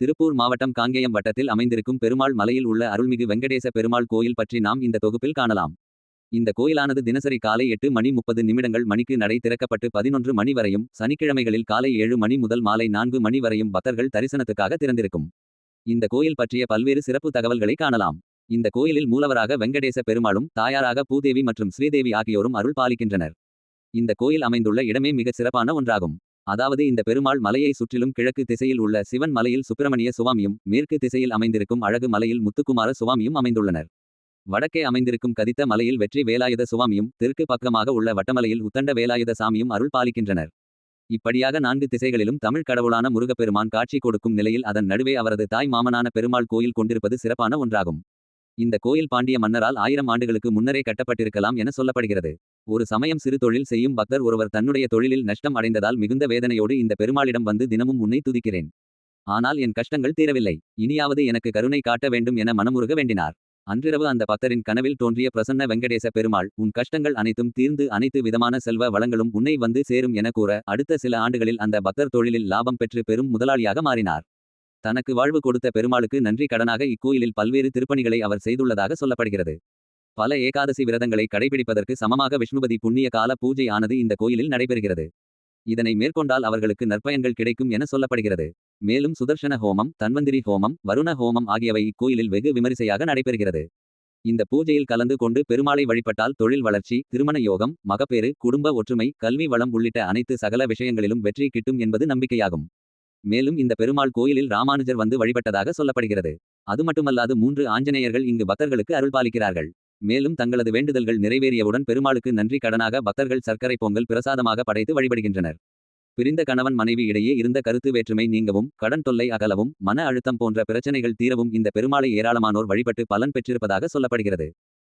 திருப்பூர் மாவட்டம் காங்கேயம் வட்டத்தில் அமைந்திருக்கும் பெருமாள் மலையில் உள்ள அருள்மிகு வெங்கடேச பெருமாள் கோயில் பற்றி நாம் இந்த தொகுப்பில் காணலாம். இந்த கோயிலானது தினசரி காலை எட்டு மணி முப்பது நிமிடங்கள் மணிக்கு நடை திறக்கப்பட்டு பதினொன்று மணி வரையும் சனிக்கிழமைகளில் காலை ஏழு மணி முதல் மாலை நான்கு மணி வரையும் பக்தர்கள் தரிசனத்துக்காக திறந்திருக்கும். இந்த கோயில் பற்றிய பல்வேறு சிறப்பு தகவல்களை காணலாம். இந்த கோயிலில் மூலவராக வெங்கடேச பெருமாளும் தாயாராக பூதேவி மற்றும் ஸ்ரீதேவி ஆகியோரும் அருள் பாலிக்கின்றனர். இந்த கோயில் அமைந்துள்ள இடமே மிகச் சிறப்பான ஒன்றாகும். அதாவது இந்த பெருமாள் மலையை சுற்றிலும் கிழக்கு திசையில் உள்ள சிவன் மலையில் சுப்பிரமணிய சுவாமியும் மேற்கு திசையில் அமைந்திருக்கும் அழகு மலையில் முத்துக்குமார சுவாமியும் அமைந்துள்ளனர். வடக்கே அமைந்திருக்கும் கதித்த மலையில் வெற்றி வேலாயுத சுவாமியும் தெற்கு பக்கமாக உள்ள வட்டமலையில் உத்தண்ட வேலாயுத சாமியும் அருள் பாலிக்கின்றனர். இப்படியாக நான்கு திசைகளிலும் தமிழ் கடவுளான முருகப்பெருமான் காட்சி கொடுக்கும் நிலையில் அதன் நடுவே அவரது தாய் மாமனான பெருமாள் கோயில் கொண்டிருப்பது சிறப்பான ஒன்றாகும். இந்த கோயில் பாண்டிய மன்னரால் ஆயிரம் ஆண்டுகளுக்கு முன்னரே கட்டப்பட்டிருக்கலாம் என சொல்லப்படுகிறது. ஒரு சமயம் சிறு தொழில் செய்யும் பக்தர் ஒருவர் தன்னுடைய தொழிலில் நஷ்டம் அடைந்ததால் மிகுந்த வேதனையோடு இந்த பெருமாளிடம் வந்து தினமும் உன்னை துதிக்கிறேன். ஆனால் என் கஷ்டங்கள் தீரவில்லை. இனியாவது எனக்கு கருணை காட்ட வேண்டும் என மனமுருக வேண்டினார். அன்றிரவு அந்த பக்தரின் கனவில் தோன்றிய பிரசன்ன வெங்கடேச பெருமாள் உன் கஷ்டங்கள் அனைத்தும் தீர்ந்து அனைத்து விதமான செல்வ வளங்களும் உன்னை வந்து சேரும் என கூற அடுத்த சில ஆண்டுகளில் அந்த பக்தர் தொழிலில் லாபம் பெற்று பெரும் முதலாளியாக மாறினார். தனக்கு வாழ்வு கொடுத்த பெருமாளுக்கு நன்றி கடனாக இக்கோயிலில் பல்வேறு திருப்பணிகளை அவர் செய்துள்ளதாக சொல்லப்படுகிறது. பல ஏகாதசி விரதங்களை கடைபிடிப்பதற்கு சமமாக விஷ்ணுபதி புண்ணிய கால பூஜை ஆனது இந்த கோயிலில் நடைபெறுகிறது. இதனை மேற்கொண்டால் அவர்களுக்கு நற்பயன்கள் கிடைக்கும் என சொல்லப்படுகிறது. மேலும் சுதர்ஷன ஹோமம் தன்வந்திரி ஹோமம் வருண ஹோமம் ஆகியவை இக்கோயிலில் வெகு விமரிசையாக நடைபெறுகிறது. இந்த பூஜையில் கலந்து கொண்டு பெருமாளை வழிபட்டால் தொழில் வளர்ச்சி திருமண யோகம் மகப்பேறு குடும்ப ஒற்றுமை கல்வி வளம் உள்ளிட்ட அனைத்து சகல விஷயங்களிலும் வெற்றி கிட்டும் என்பது நம்பிக்கையாகும். மேலும் இந்த பெருமாள் கோயிலில் ராமானுஜர் வந்து வழிபட்டதாக சொல்லப்படுகிறது. அது மட்டுமல்லாது மூன்று ஆஞ்சநேயர்கள் இங்கு பக்தர்களுக்கு அருள்பாலிக்கிறார்கள். மேலும் தங்களது வேண்டுதல்கள் நிறைவேறியவுடன் பெருமாளுக்கு நன்றி கடனாக பக்தர்கள் சர்க்கரை பொங்கல் பிரசாதமாக படைத்து வழிபடுகின்றனர். பிரிந்த கணவன் மனைவி இடையே இருந்த கருத்து வேற்றுமை நீங்கவும் கடன் தொல்லை அகலவும் மன அழுத்தம் போன்ற பிரச்சனைகள் தீரவும் இந்த பெருமாளை ஏராளமானோர் வழிபட்டு பலன் பெற்றிருப்பதாக சொல்லப்படுகிறது.